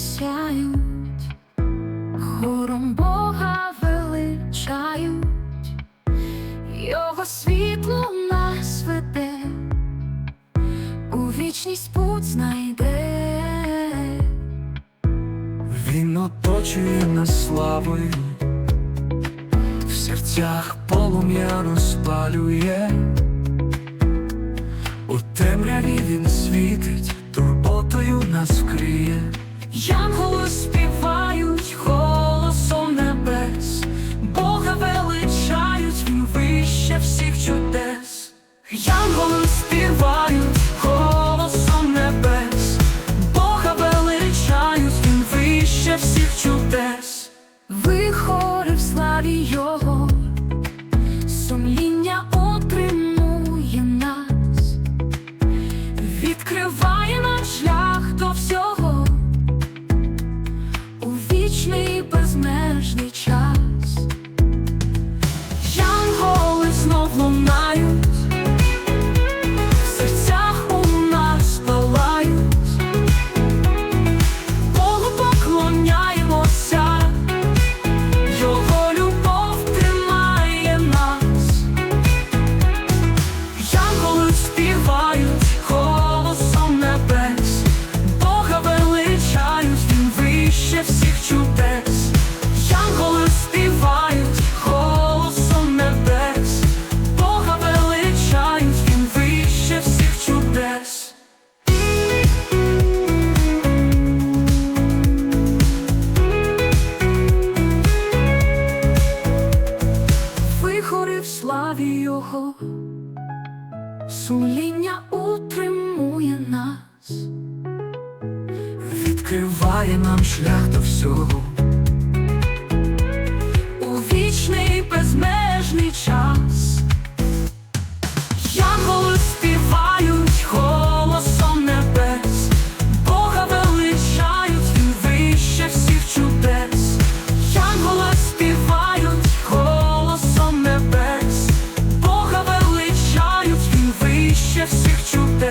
сяють, хором Бога величають, Його світло нас веде, у вічність путь знайде, Він оточує нас славою, в серцях полум'я розпалює, у темряві він світить. турботою Нас вкриє. Янголи співають голосом небес, Бога величають, він вище всіх чудес. Янголи співають голосом небес, Бога величають, вище всіх чудес. Ви хори в славі Його, сумління славі сумління утримує нас. Відкриває нам шлях до всього. всіх чуде.